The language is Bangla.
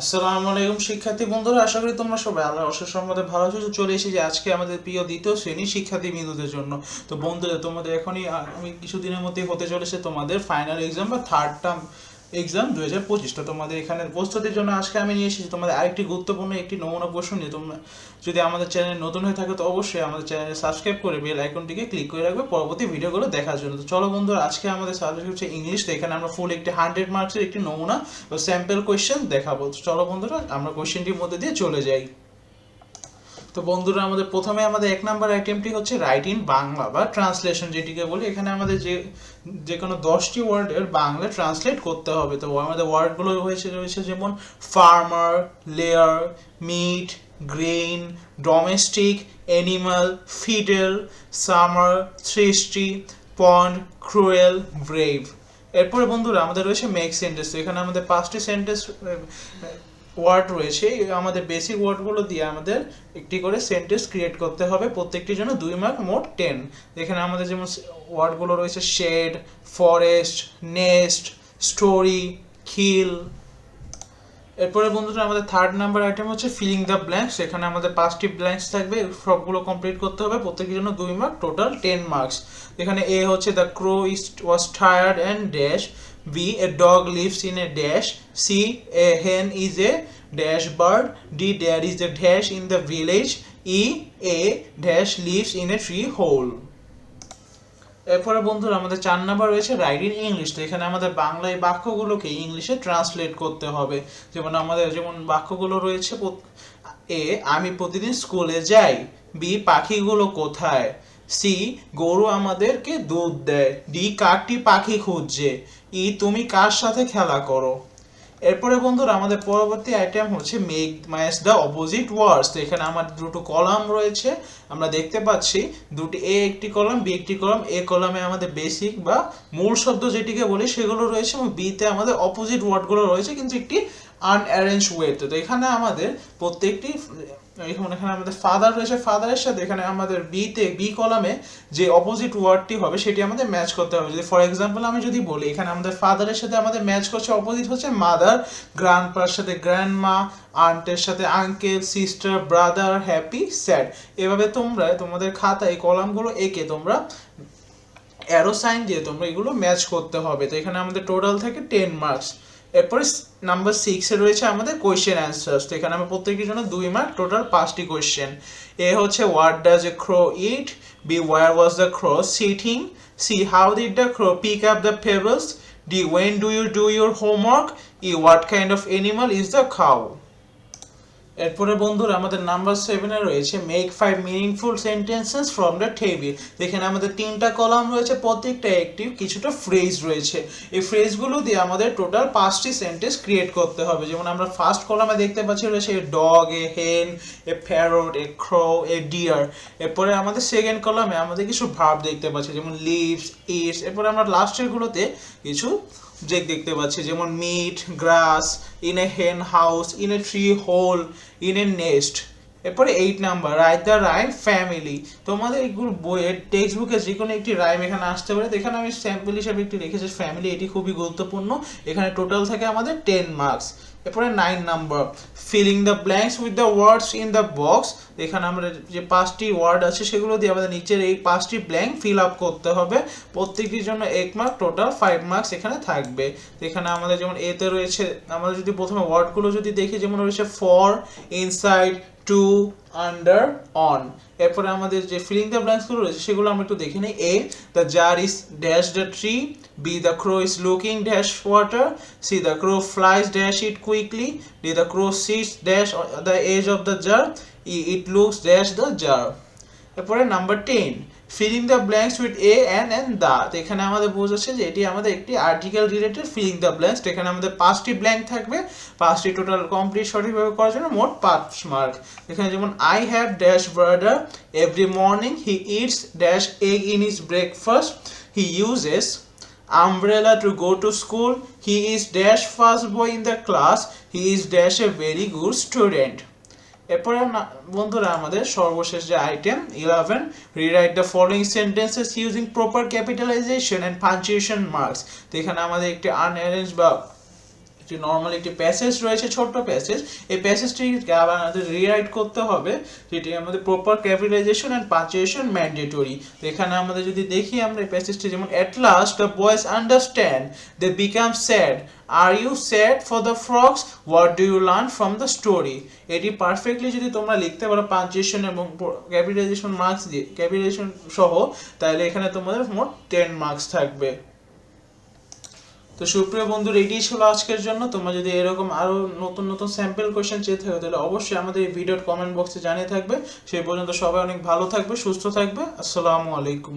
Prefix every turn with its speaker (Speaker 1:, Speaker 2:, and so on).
Speaker 1: আসসালামু আলাইকুম শিক্ষার্থী বন্ধুরা, আশা করি তোমরা সবাই আল্লাহ অশেষ সম্বন্ধে ভালো আছো। চলে এসে যে আজকে আমাদের প্রিয় দ্বিতীয় শ্রেণি শিক্ষার্থী বিন্দুদের জন্য। তো বন্ধুরা, তোমাদের এখনই আমি কিছুদিনের মধ্যেই হতে চলেছে তোমাদের ফাইনাল এক্সাম বা থার্ড টার্ম এক্সাম দু হাজার পঁচিশটা। তোমাদের এখানে প্রস্তুতির জন্য আজকে আমি নিয়ে এসেছি। তোমাদের আরেকটি গুরুত্বপূর্ণ একটি নমুনা প্রশ্ন নিয়ে। তোমরা যদি আমাদের চ্যানেল নতুন হয়ে থাকে, তো অবশ্যই আমাদের চ্যানেল সাবস্ক্রাইব করে বেল আইকনটিকে ক্লিক করে রাখবে পরবর্তী ভিডিওগুলো দেখার জন্য। তো চলো বন্ধুরা, আজকে আমাদের সাবজেক্ট হচ্ছে ইংলিশ তো এখানে আমরা ফুল একটি হান্ড্রেড মার্কসের একটি নমুনা বা স্যাম্পল কোয়েশ্চেন দেখাবো। তো চলো বন্ধুরা, আমরা কোয়েশ্চেনটির মধ্যে দিয়ে চলে যাই। তো বন্ধুরা, আমাদের প্রথমে আমাদের এক নাম্বার আইটেমটি হচ্ছে রাইট ইন বাংলা বা ট্রান্সলেশন যেটিকে বলি। এখানে আমাদের যে যে কোনো দশটি ওয়ার্ডের বাংলা ট্রান্সলেট করতে হবে। তো আমাদের ওয়ার্ডগুলো হয়েছে, রয়েছে যেমন farmer layer meat grain domestic animal fiddle summer সৃষ্টি পন্ড ক্রুয়েল ব্রেভ এরপরে বন্ধুরা, আমাদের রয়েছে মেক সেন্টেন্স এখানে আমাদের পাঁচটি সেন্টেন্স ওয়ার্ড রয়েছে আমাদের বেসিক ওয়ার্ডগুলো দিয়ে আমাদের একটি করে সেন্টেন্স ক্রিয়েট করতে হবে। প্রত্যেকটির জন্য দুই মার্ক মোট টেন এখানে আমাদের যেমন ওয়ার্ডগুলো রয়েছে শেড ফরেস্ট নেস্ট স্টোরি খিল এরপরে বন্ধুরা, আমাদের থার্ড নাম্বার আইটেম হচ্ছে ফিলিং দ্য ব্ল্যাঙ্কস এখানে আমাদের পাঁচটি ব্ল্যাঙ্কস থাকবে, সবগুলো কমপ্লিট করতে হবে। প্রত্যেকের জন্য দুই মার্ক টোটাল টেন মার্কস এখানে এ হচ্ছে the crow is was tired and dash B a dog lives in a dash C a hen is a dash bird D there is a dash in the village E a dash lives in a tree hole এরপরে বন্ধুরা, আমাদের চার নাম্বার রয়েছে রাইট ইন ইংলিশ তো এখানে আমাদের বাংলায় বাক্যগুলোকে ইংলিশে ট্রান্সলেট করতে হবে। যেমন আমাদের, যেমন বাক্যগুলো রয়েছে এ, আমি প্রতিদিন স্কুলে যাই। বি, পাখিগুলো কোথায়? সি, গরু আমাদেরকে দুধ দেয়। ডি, কাকটি পাখি খুঁজছে। ই, তুমি কার সাথে খেলা করো? এরপরে বন্ধুরা আমাদের পরবর্তী আইটেম হচ্ছে make match the opposite words তো এখানে আমার দুটো কলাম রয়েছে। আমরা দেখতে পাচ্ছি দুটি এ একটি কলাম বি একটি কলাম এ কলামে আমাদের বেসিক বা মূল শব্দ যেটিকে বলি সেগুলো রয়েছে এবং বিতে আমাদের অপোজিট ওয়ার্ডগুলো রয়েছে। কিন্তু একটি আনঅ্যারেঞ্জ ওয়েতে তো এখানে আমাদের প্রত্যেকটি, এখন, এখানে আমাদের ফাদার রয়েছে ফাদারের সাথে এখানে আমাদের বিতে বি কলামে যে অপোজিট ওয়ার্ডটি হবে, সেটি আমাদের ম্যাচ করতে হবে। যদি ফর এক্সাম্পল আমি যদি বলি, এখানে আমাদের ফাদারের সাথে আমাদের ম্যাচ করছে অপোজিট হচ্ছে মাদার গ্র্যান্ডপার সাথে গ্র্যান্ড মা আন্টের সাথে uncle sister brother happy sad এভাবে তোমরা, তোমাদের খাতায় এই কলামগুলো এঁকে তোমরা অ্যারো সাইন দিয়ে তোমরা এগুলো ম্যাচ করতে হবে। তো এখানে আমাদের টোটাল থাকে টেন মার্কস এরপরে নাম্বার সিক্সে রয়েছে আমাদের কোয়েশ্চেন অ্যান্সার্স তো এখানে আমরা প্রত্যেকের জন্য দুই মার্ক টোটাল পাঁচটি কোয়েশ্চেন এ হচ্ছে what does a crow eat B where was the crow sitting C how did the crow pick up the fables D when do you do your homework E what kind of animal is the cow এরপরে বন্ধুরা আমাদের নাম্বার সেভেনে রয়েছে make five meaningful sentences from the table এখানে আমাদের তিনটা কলাম রয়েছে, প্রত্যেকটা একটি কিছুটা ফ্রেজ রয়েছে। এই ফ্রেজগুলো দিয়ে আমাদের টোটাল পাঁচটি সেন্টেন্স ক্রিয়েট করতে হবে। যেমন আমরা ফার্স্ট কলামে দেখতে পাচ্ছি রয়েছে এ ডগ এ হেন এ parrot A crow a deer এরপরে আমাদের সেকেন্ড কলামে আমাদের কিছু ভার্ব দেখতে পাচ্ছি, যেমন লিভস ইটস এরপরে আমরা লাস্টের গুলোতে কিছু যে দেখতে পাচ্ছি, যেমন meet grass in a hen house in a tree hole in a nest এরপরে eight number write the rhyme family তোমাদের এইগুলো বইয়ের টেক্সট বুকে যে কোনো একটি রাইম এখানে আসতে পারে। এখানে আমি স্যাম্পল হিসাবে একটি রেখেছি। ফ্যামিলি এটি খুবই গুরুত্বপূর্ণ। এখানে টোটাল থাকে আমাদের টেন মার্কস এরপরে nine number filling the blanks with the words in the box এখানে আমরা যে পাঁচটি ওয়ার্ড আছে, সেগুলো দিয়ে আমাদের নিচের এই পাঁচটি ব্ল্যাঙ্ক ফিল আপ করতে হবে। প্রত্যেকটির জন্য এক মার্ক টোটাল ফাইভ মার্কস এখানে থাকবে। এখানে আমাদের যেমন এতে রয়েছে, আমরা যদি প্রথমে ওয়ার্ডগুলো যদি দেখি, যেমন রয়েছে for inside to under on এরপরে আমাদের যে ফিলিং দ্য ব্ল্যাঙ্কসগুলো রয়েছে, সেগুলো আমরা একটু দেখে নিই। A the jar is dash the tree B the crow is looking dash water C the crow flies dash it quickly D the crow sits dash the edge of the jar E it looks dash the jar এরপরে number ten filling the blanks with a an and the তো এখানে আমাদের বোঝাচ্ছে যে এটি আমাদের একটি article related filling the blanks এখানে আমাদের পাঁচটি ব্ল্যাঙ্ক থাকবে। পাঁচটি টোটাল কমপ্লিট সঠিকভাবে করার জন্য মোট পাঁচ মার্ক এখানে যেমন I have dash brother every morning he eats dash egg in is breakfast he uses umbrella to go to school, he is dash first boy in the class, he is dash a very good student এরপরে বন্ধুরা, আমাদের সর্বশেষ যে item eleven rewrite the following sentences using proper capitalization and punctuation marks তো এখানে আমাদের একটি আনঅ্যারেঞ্জ বা একটি নর্মাল একটি প্যাসেজ রয়েছে, ছোট্ট প্যাসেজ এই প্যাসেজটি আমাদের রিরাইট করতে হবে। যেটি আমাদের proper capitalization and punctuation mandatory তো এখানে আমাদের যদি দেখি, আমরা এই প্যাসেজটি যেমন at last the boys understand they become sad are you sad for the frogs what do you learn from the story এটি পারফেক্টলি যদি তোমরা লিখতে পারো পাঞ্চুয়েশন এবং ক্যাপিটালাইজেশন মার্কস দিয়ে ক্যাপিটালাইজেশন সহ, তাহলে এখানে তোমাদের মোট টেন মার্কস থাকবে। তো সুপ্রিয় বন্ধুরা এটিই ছিল আজকের জন্য। তোমরা যদি এরকম আরও নতুন নতুন স্যাম্পল কোয়েশ্চেন চেয়ে থাকো, তাহলে অবশ্যই আমাদের এই ভিডিওর কমেন্ট বক্সে জানিয়ে থাকবে। সেই পর্যন্ত সবাই অনেক ভালো থাকবে, সুস্থ থাকবে। আসসালামু আলাইকুম।